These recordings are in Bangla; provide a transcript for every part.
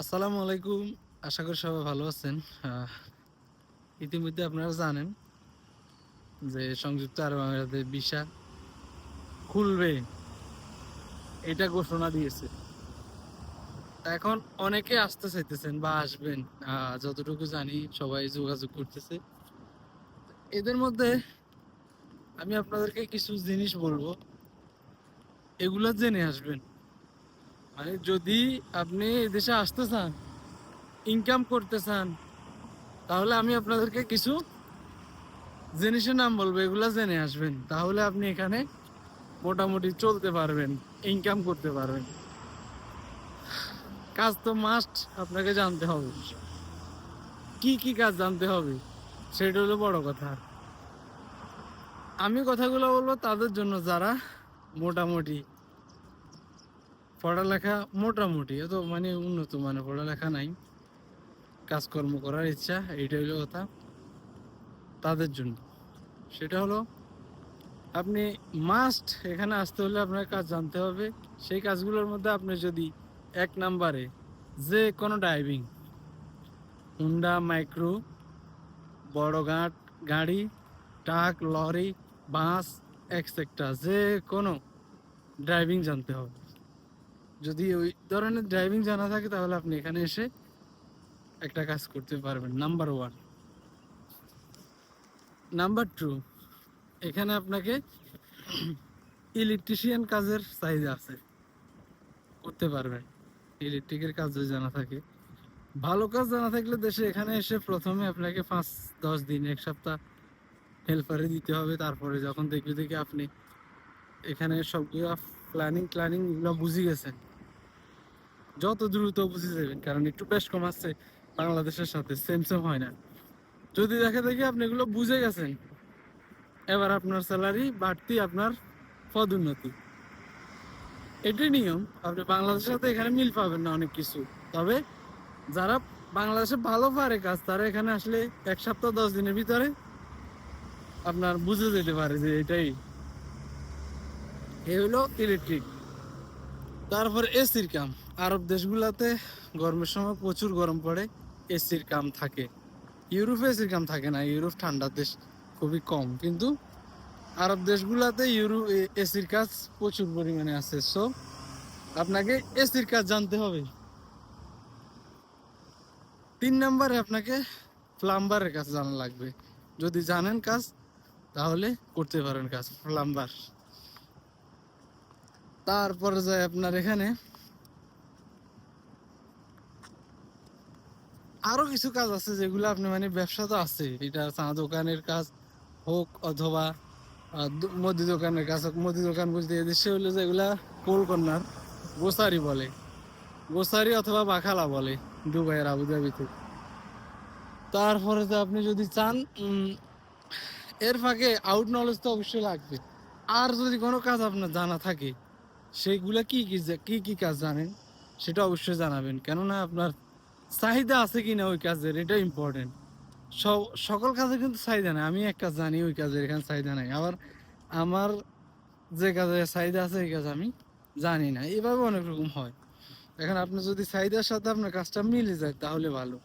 আসসালামু আলাইকুম। আশা করি সবাই ভালো আছেন। ইতিমধ্যে আপনারা জানেন যে সংযুক্ত আরব আমিরাতের ভিসা খুলবে। এটা ঘোষণা দিয়েছে। এখন অনেকে আসতে চাইতেছেন বা আসবেন। যতটুকু জানি সবাই যোগাযোগ করতেছে। এদের মধ্যে আমি আপনাদেরকে কিছু জিনিস বলব। এগুলো জেনে আসবেন। মানে যদি আপনি এদেশে আসতে চান ইনকাম করতে চান, তাহলে আমি আপনাদেরকে কিছু জিনিসের নাম বলব, এগুলো জেনে আসবেন। তাহলে আপনি এখানে মোটামুটি চলতে পারবেন ইনকাম করতে পারবেন। কাজ তো মাস্ট আপনাকে জানতে হবে। কি কি কাজ জানতে হবে, সেটা হলো বড় কথা। আমি কথাগুলো বলব তাদের জন্য যারা মোটামুটি পড়ালেখা মোটামুটি, এত মানে উন্নত মানে পড়ালেখা নাই। কাজকর্ম করার ইচ্ছা, এইটা হলো কথা। তাদের জন্য। সেটা হলো, আপনি মাস্ট এখানে আসতে হলে আপনার কাজ জানতে হবে। সেই কাজগুলোর মধ্যে আপনি যদি এক নাম্বারে যে কোনো ড্রাইভিং হুন্ডা মাইক্রো বড় গাট, গাড়ি ট্রাক লরি বাস এক্সেট্রা যে কোনো ড্রাইভিং জানতে হবে। যদি ওই ধরনের ড্রাইভিং জানা থাকে, তাহলে আপনি এখানে এসে একটা কাজ করতে পারবেন। নাম্বার ওয়ান নাম্বার টু এখানে আপনাকে ইলেকট্রিশিয়ান কাজের চাহিদা আছে। করতে পারবেন। ইলেকট্রিকের কাজ যদি জানা থাকে। ভালো কাজ জানা থাকলে দেশে এখানে এসে প্রথমে আপনাকে পাঁচ, দশ দিন, এক সপ্তাহ হেল্পারে দিতে হবে। তারপরে যখন দেখবে দেখে আপনি এখানে সবগুলো প্ল্যানিং প্ল্যানিং এগুলো বুঝে গেছেন। যত দ্রুত বুঝে যাবেন, কারণ একটু বেশ কম আসছে বাংলাদেশের সাথে সেম সেম হয় না। যদি দেখে দেখি আপনি এগুলো বুঝে গেছেন, এবার আপনার স্যালারি বাড়তি, আপনার পদোন্নতি এটাই নিয়ম। আপনি বাংলাদেশের সাথে এখানে মিল পাবেন না অনেক কিছু। তবে যারা বাংলাদেশে ভালো পারে কাজ, তারা এখানে আসলে এক সপ্তাহ, দশ দিনের ভিতরে আপনার বুঝে যেতে পারে যে এটাই। এ হলো ইলেকট্রিক তারপর এসির কাম। আরব দেশগুলাতে গরমের সময় প্রচুর গরম পড়ে, এসির কাম থাকে। ইউরোপে এসির কাম থাকে না, ইউরোপ ঠান্ডা দেশ খুবই কম। কিন্তু আরব দেশগুলাতে ইউরো এসির কাজ প্রচুর পরিমাণে আছে। সো আপনাকে এসির কাজ জানতে হবে। তিন নম্বরে আপনাকে প্লাম্বারের কাজ জানা লাগবে। যদি জানেন কাজ, তাহলে করতে পারেন কাজ, প্লাম্বার। তারপরে যায় আপনার এখানে। আরও কিছু কাজ আছে যেগুলো আপনি মানে ব্যবসা তো আছে। এটা চা দোকানের কাজ হোক অথবা মুদি দোকানের কাজ হোক। মুদি দোকান বলতে এদেশে হলো যেগুলা কোল কর্নার গোসারি বলে। গোসারি অথবা বাখালা বলে, দুবাইয়ের আবুধাবিতে। তারপরে তো আপনি যদি চান এর ফাঁকে আউট নলেজ তো অবশ্যই লাগবে। আর যদি কোনো কাজ আপনার জানা থাকে সেইগুলা কি কি কি কাজ জানেন, সেটা অবশ্যই জানাবেন। কেননা আপনার চাহিদা আছে কিনা ওই কাজের, এটা ইম্পর্টেন্ট সকল কাজে কিন্তু চাহিদা নাই। আমি এক কাজ জানি, ওই কাজের এখানে চাহিদা নাই। আবার আমার যে কাজে চাহিদা আছে, এই কাজ আমি জানি না। এভাবে অনেক রকম হয়। এখন আপনি যদি চাহিদার সাথে আপনার কাজটা মিলে যায়, তাহলে ভালো।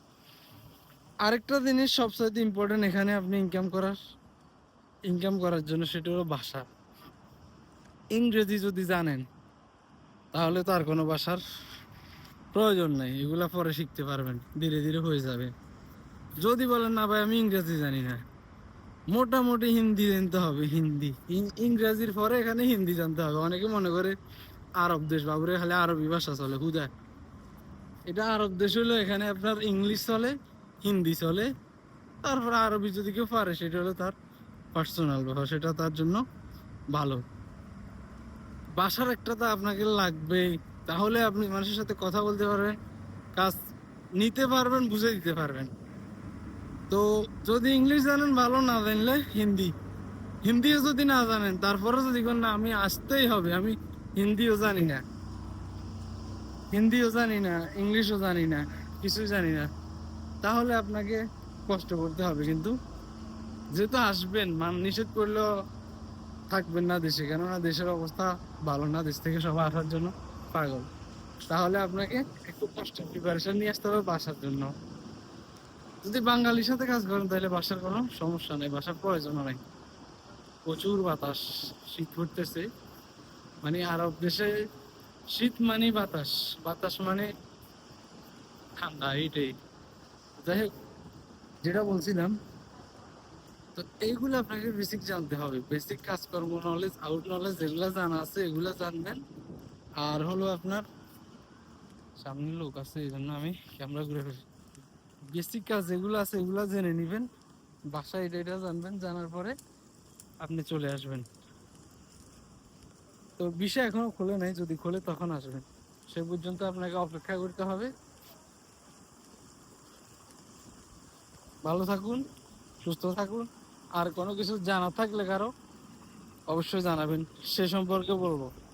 আরেকটা জিনিস সবচাইতে ইম্পর্টেন্ট এখানে আপনি ইনকাম করার ইনকাম করার জন্য সেটা হলো ভাষা ইংরেজি যদি জানেন, তাহলে তো আর কোনো ভাষার প্রয়োজন নাই, এগুলা পরে শিখতে পারবেন, ধীরে ধীরে হয়ে যাবে। যদি বলেন, না ভাই, আমি ইংরেজি জানি না। মোটামুটি হিন্দি জানতে হবে, হিন্দি। ইংরেজির পরে এখানে হিন্দি জানতে হবে। অনেকে মনে করে, আরব দেশ, বাবুরে, খালি আরবি ভাষা চলে, হুদা। এটা আরব দেশ হলো, এখানে আপনার ইংলিশ চলে, হিন্দি চলে। তারপর আরবি যদি কেউ পারে, সেটা হলো তার পার্সোনাল ব্যাপার, সেটা তার জন্য ভালো। বাসার একটা তো আপনাকে লাগবেই। তাহলে আপনি মানুষের সাথে কথা বলতে পারবেন, কাজ নিতে পারবেন, বুঝে দিতে পারবেন। তো যদি ইংলিশ জানেন, ভালো না জানলে হিন্দি। হিন্দিও যদি না জানেন তারপরে যদি না, আমি আসতেই হবে, আমি হিন্দিও জানি না। হিন্দিও জানি না, ইংলিশও জানি না, কিছুই জানি না। তাহলে আপনাকে কষ্ট করতে হবে, কিন্তু যেহেতু আসবেন, মান নিষেধ করলেও থাকবেন না দেশে, কেননা দেশের অবস্থা ভালো না, দেশ থেকে সবাই আসার জন্য। পাগল। তাহলে আপনাকে একটু কষ্ট প্রিপারেশন নিয়ে আসতে হবে বাসার জন্য। যদি বাঙালির সাথে কাজ করেন, তাহলে বাসার কোনো সমস্যা নেই। বাসার প্রয়োজন নাই। প্রচুর বাতাস, শীত পড়তেছে মানে আরব দেশে শীত মানে বাতাস। বাতাস মানে ঠান্ডা, এইটাই। যাই হোক, যেটা বলছিলাম, তো এইগুলো আপনাকে বেসিক জানতে হবে। বেসিক কাজকর্ম নলেজ আউট নলেজ যেগুলো জানা আছে, এগুলো জানবেন। আর হলো আপনার সামনে লোক আছে, এই জন্য আমি ক্যামেরা ঘুরে ফেলি। বেসিক কাজ যেগুলো আছে, এগুলো জেনে নেবেন। বাসায় এটা এটা জানবেন, জানার পরে আপনি চলে আসবেন। তো বিষয় এখনও খোলে নাই, যদি খোলে তখন আসবেন। সে পর্যন্ত আপনাকে অপেক্ষা করতে হবে। ভালো থাকুন, সুস্থ থাকুন। আর কোনো কিছু জানা থাকলে কারও অবশ্যই জানাবেন। সে সম্পর্কে বলব।